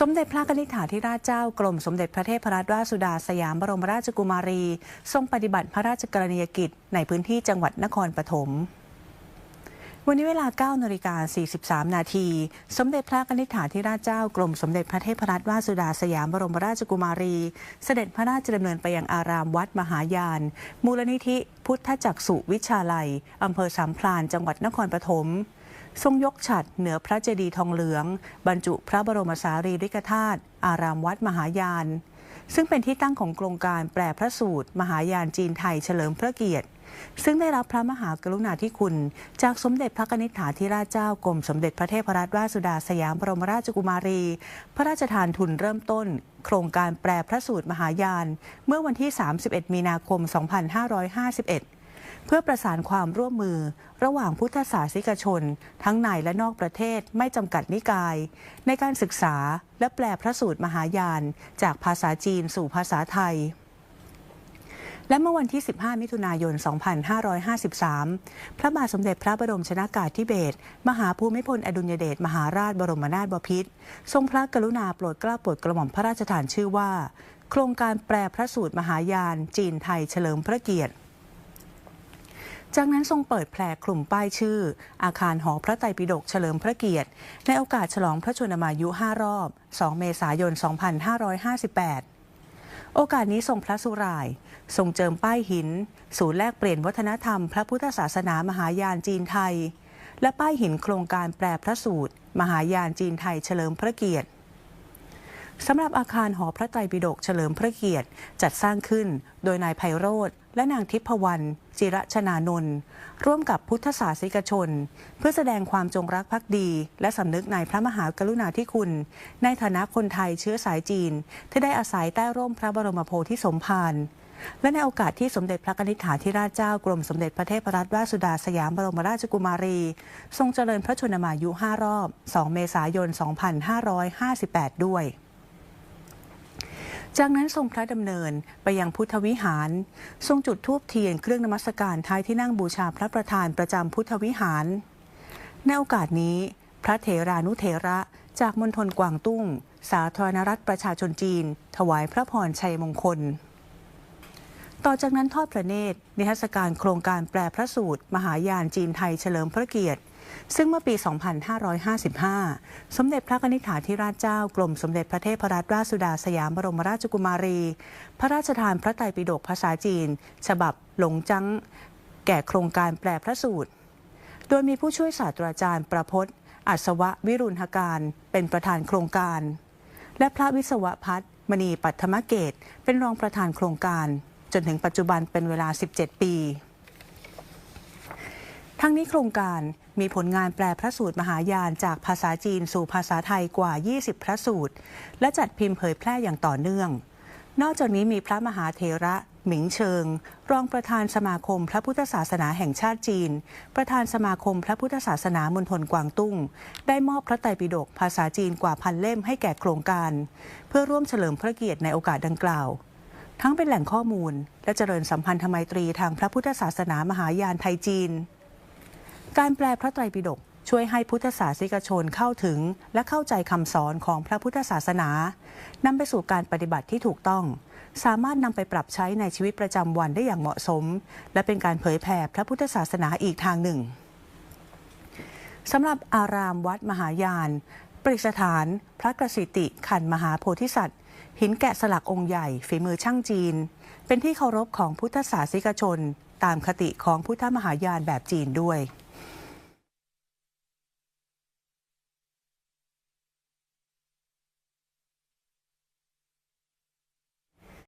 สมเด็จพระกนิษฐาธิราชเจ้ากรมสมเด็จพระเทพรัตนราชสุดาสยามบรมราชกุมารี ทรงปฏิบัติพระราชกรณียกิจ ในพื้นที่จังหวัดนครปฐมวันนี้เวลา 9นาฬิกา43 นาที สมเด็จพระกนิษฐาธิราชเจ้ากรมสมเด็จพระเทพรัตนราชสุดาสยามบรมราชกุมารี เสด็จพระราชดำเนินไปยังอารามวัดมหายาน มูลนิธิพุทธจักสุวิชาลัยอำเภอสามพรานจังหวัดนครปฐม ทรงยกฉัดเหนือพระเจดีย์ทองเหลือง บรรจุพระบรมสารีริกธาตุอารามวัดมหายาน ซึ่งเป็นที่ตั้งของโครงการแปลพระสูตร มหายานจีนไทยเฉลิมพระเกียรติ ซึ่งได้รับพระมหากรุณาธิคุณ จากสมเด็จพระกนิษฐาธิราชเจ้ากรมสมเด็จพระเทพรัตนราชสุดาสยามบรมราชกุมารี พระราชทานทุนเริ่มต้น โครงการแปลพระสูตรมหายาน เมื่อวันที่ 31 มีนาคม 2551 พื่อประสานความร่วมมือ ระหว่างพุทธศาสนิกชน ทั้งในและนอกประเทศไม่จำกัดนิกาย ในการศึกษาและแปลพระสูตรมหายาน จากภาษาจีนสู่ภาษาไทยและเมื่อวันที่ 15 มิถุนายน 2553 พระบาทสมเด็จพระบรมชนากาธิเบศร มหาภูมิพลอดุลยเดช มหาราชบรมนาถบพิตร ทรงพระกรุณาโปรดเกล้าโปรดกระหม่อมพระราชทานชื่อว่า โครงการแปลพระสูตรมหายาน จีนไทยเฉลิมพระเกียรติ จากนั้นทรงเปิดแผลคลุ่มป้ายชื่อ อาคารหอพระไตรปิฎกเฉลิมพระเกียรติ ในโอกาสฉลองพระชนมายุ 5 รอบ 2 เมษายน 2558 โอกาสนี้ทรงพระสุราย ทรงเจิมป้ายหิน ศูนย์แลกเปลี่ยนวัฒนธรรม พระพุทธศาสนามหายานจีนไทย และป้ายหินโครงการแปลพระสูตร มหายานจีนไทยเฉลิมพระเกียรติ สำหรับอาคารหอพระไตรปิฎกเฉลิมพระเกียรติ จัดสร้างขึ้นโดยนายไพโรธและนางทิพวรรณจิระชนานนท์ร่วมกับพุทธศาสนิกชน เพื่อแสดงความจงรักภักดี และสำนึกในพระมหากรุณาธิคุณ ในฐานะคนไทยเชื้อสายจีน ที่ได้อาศัยใต้ร่มพระบรมโพธิสมภารและในโอกาสที่สมเด็จพระนิษฐาธิราชเจ้ากรมสมเด็จพระเทพรัตนราชสุดาสยามบรมราชกุมารี ทรงเจริญพระชนมายุ 5 รอบ 2 เมษายน 2558 ด้วย จากนั้นทรงพระดำเนินไปยังพุทธวิหาร ทรงจุดธูปเทียนเครื่องนมัสการท้ายที่นั่งบูชาพระประธานประจำพุทธวิหาร ในโอกาสนี้ พระเถรานุเถระจากมณฑลกวางตุ้ง สาธารณรัฐประชาชนจีน ถวายพระพรชัยมงคล ต่อจากนั้นทอดพระเนตรนิทรรศการโครงการแปลพระสูตร มหายานจีนไทยเฉลิมพระเกียรติ ซึ่งเมื่อปี 2555 สมเด็จพระนิษฐาธิราชเจ้ากรมสมเด็จพระเทพรัตนราชสุดาสยามบรมราชกุมารี พระราชทานพระไตรปิฎกภาษาจีน ฉบับหลงจังแก่โครงการแปลพระสูตร โดยมีผู้ช่วยศาสตราจารย์ประพจน์อัศวะวิรุณหการ เป็นประธานโครงการ และพระวิศวพัฒน์มณีปัทมเกต เป็นรองประธานโครงการ จนถึงปัจจุบันเป็นเวลา 17 ปี ทั้งนี้โครงการมีผลงานแปลพระสูตรมหายานจากภาษาจีนสู่ภาษาไทยกว่า 20 พระสูตร และจัดพิมพ์เผยแพร่อย่างต่อเนื่อง นอกจากนี้มีพระมหาเถระหมิงเชิง รองประธานสมาคมพระพุทธศาสนาแห่งชาติจีน ประธานสมาคมพระพุทธศาสนามณฑลกวางตุ้ง ได้มอบพระไตรปิฎกภาษาจีนกว่าพันเล่มให้แก่โครงการ เพื่อร่วมเฉลิมพระเกียรติในโอกาสดังกล่าว ทั้งเป็นแหล่งข้อมูล และเจริญสัมพันธไมตรีทางพระพุทธศาสนามหายานไทยจีน การแปลพระไตรปิฎกช่วยให้พุทธศาสนิกชนเข้าถึง และเข้าใจคำสอนของพระพุทธศาสนานำไปสู่การปฏิบัติที่ถูกต้อง สามารถนำไปปรับใช้ในชีวิตประจำวันได้อย่างเหมาะสม และเป็นการเผยแผ่พระพุทธศาสนาอีกทางหนึ่งสำหรับอารามวัดมหายาน ประดิษฐาน พระกสิติขันมหาโพธิสัตว์ หินแกะสลักองค์ใหญ่ฝีมือช่างจีน เป็นที่เคารพของพุทธศาสนิกชน ตามคติของพุทธมหายานแบบจีนด้วย